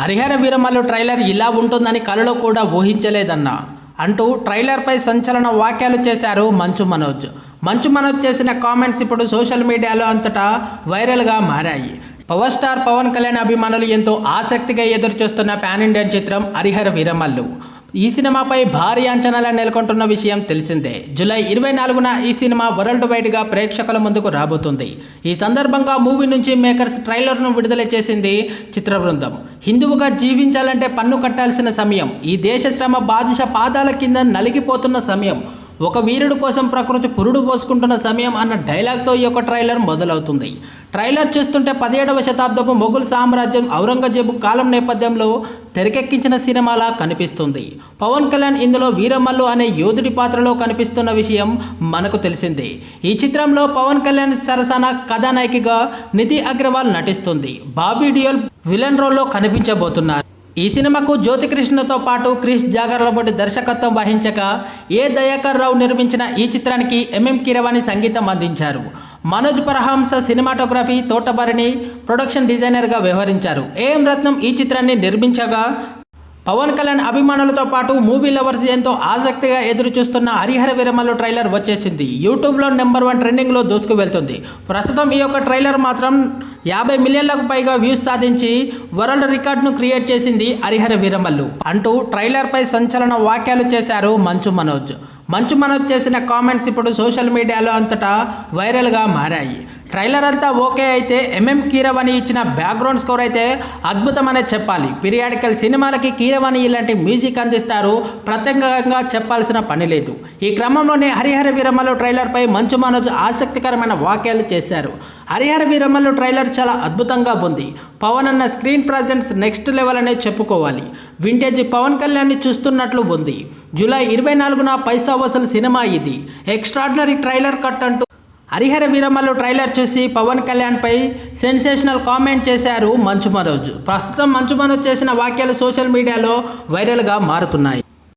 Harihara Veeramallu trailer ఇలా ఉంటుందని కలలో కూడా ఊహించలేదన్న. అంటూ ట్రైలర్పై సంచలన వ్యాఖ్యలు చేశారు మంచు మనోజ్. మంచు మనోజ్ చేసిన కామెంట్స్ ఇప్పుడు సోషల్ మీడియాలో అంతటా వైరల్గా మారాయి. పవర్ స్టార్ పవన్ కళ్యాణ్ అభిమానులు ఎంతో ఆసక్తిగా ఎదురుచూస్తున్న పాన్ ఇండియన్ చిత్రం హరిహర వీరమల్లు. ఈ సినిమాపై భారీ అంచనాలు నెలకొంటున్న విషయం తెలిసిందే. జూలై ఇరవై నాలుగున ఈ సినిమా వరల్డ్ వైడ్గా ప్రేక్షకుల ముందుకు రాబోతుంది. ఈ సందర్భంగా మూవీ నుంచి మేకర్స్ ట్రైలర్ను విడుదల చేసింది చిత్ర బృందం. హిందువుగా జీవించాలంటే పన్ను కట్టాల్సిన సమయం ఈ దేశ శ్రమ బాధిష పాదాల కింద నలిగిపోతున్న సమయం. ఒక వీరుడు కోసం ప్రకృతి పురుడు పోసుకుంటున్న సమయం అన్న డైలాగ్తో ఈ యొక్క ట్రైలర్ మొదలవుతుంది. ట్రైలర్ చూస్తుంటే పదిహేడవ శతాబ్దపు మొఘల్ సామ్రాజ్యం ఔరంగజేబు కాలం నేపథ్యంలో తెరకెక్కించిన సినిమాలా కనిపిస్తుంది. పవన్ కళ్యాణ్ ఇందులో వీరమల్లు అనే యోధుడి పాత్రలో కనిపిస్తున్న విషయం మనకు తెలిసిందే. ఈ చిత్రంలో పవన్ కళ్యాణ్ సరసన కథానాయికగా నిధి అగ్రవాల్ నటిస్తుంది. బాబీ డియోల్ విలన్ రోల్లో కనిపించబోతున్నారు. ఈ సినిమాకు జ్యోతికృష్ణతో పాటు క్రిష్ జాగర్లబొడ్డి దర్శకత్వం వహించగా ఏ దయాకర్ రావు నిర్మించిన ఈ చిత్రానికి ఎంఎం కిరవాణి సంగీతం అందించారు. మనోజ్ పరహంస సినిమాటోగ్రఫీ తోటభరణి ప్రొడక్షన్ డిజైనర్గా వ్యవహరించారు. ఏఎం రత్నం ఈ చిత్రాన్ని నిర్మించగా పవన్ కళ్యాణ్ అభిమానులతో పాటు మూవీ లవర్స్ ఎంతో ఆసక్తిగా ఎదురు చూస్తున్న హరిహర విరమలు ట్రైలర్ వచ్చేసింది. యూట్యూబ్లో నెంబర్ వన్ ట్రెండింగ్లో దూసుకు వెళ్తుంది. ప్రస్తుతం ఈ యొక్క ట్రైలర్ మాత్రం యాభై మిలియన్లకు పైగా వ్యూస్ సాధించి వరల్డ్ రికార్డును క్రియేట్ చేసింది హరిహర వీరమల్లు. అంటూ ట్రైలర్పై సంచలన వ్యాఖ్యలు చేశారు మంచు మనోజ్. మంచు మనోజ్ చేసిన కామెంట్స్ ఇప్పుడు సోషల్ మీడియాలో అంతటా వైరల్గా మారాయి. ట్రైలర్ అంతా ఓకే అయితే ఎంఎం కీరవాణి ఇచ్చిన బ్యాక్గ్రౌండ్ స్కోర్ అయితే అద్భుతమనే చెప్పాలి. పీరియాడికల్ సినిమాలకి కీరవాణి ఇలాంటి మ్యూజిక్ అందిస్తారు. ప్రత్యేకంగా చెప్పాల్సిన పని లేదు. ఈ క్రమంలోనే హరిహర వీరమ్మలు ట్రైలర్పై మంచు మనోజ్ ఆసక్తికరమైన వ్యాఖ్యలు చేశారు. హరిహర వీరమ్మలు ట్రైలర్ చాలా అద్భుతంగా ఉంది. పవన్ అన్న స్క్రీన్ ప్రజెన్స్ నెక్స్ట్ లెవెల్ అనే చెప్పుకోవాలి. వింటేజ్ పవన్ కళ్యాణ్ని చూస్తున్నట్లు ఉంది. జూలై ఇరవై నాలుగున పైసా వసూలు సినిమా ఇది. ఎక్స్ట్రాడినరీ ట్రైలర్ కట్ అంటూ హరిహర వీరమ్మలు ట్రైలర్ చూసి పవన్ కళ్యాణ్పై సెన్సేషనల్ కామెంట్ చేశారు మంచు మనోజ్. ప్రస్తుతం మంచు మనోజ్ చేసిన వాక్యాలు సోషల్ మీడియాలో వైరల్గా మారుతున్నాయి.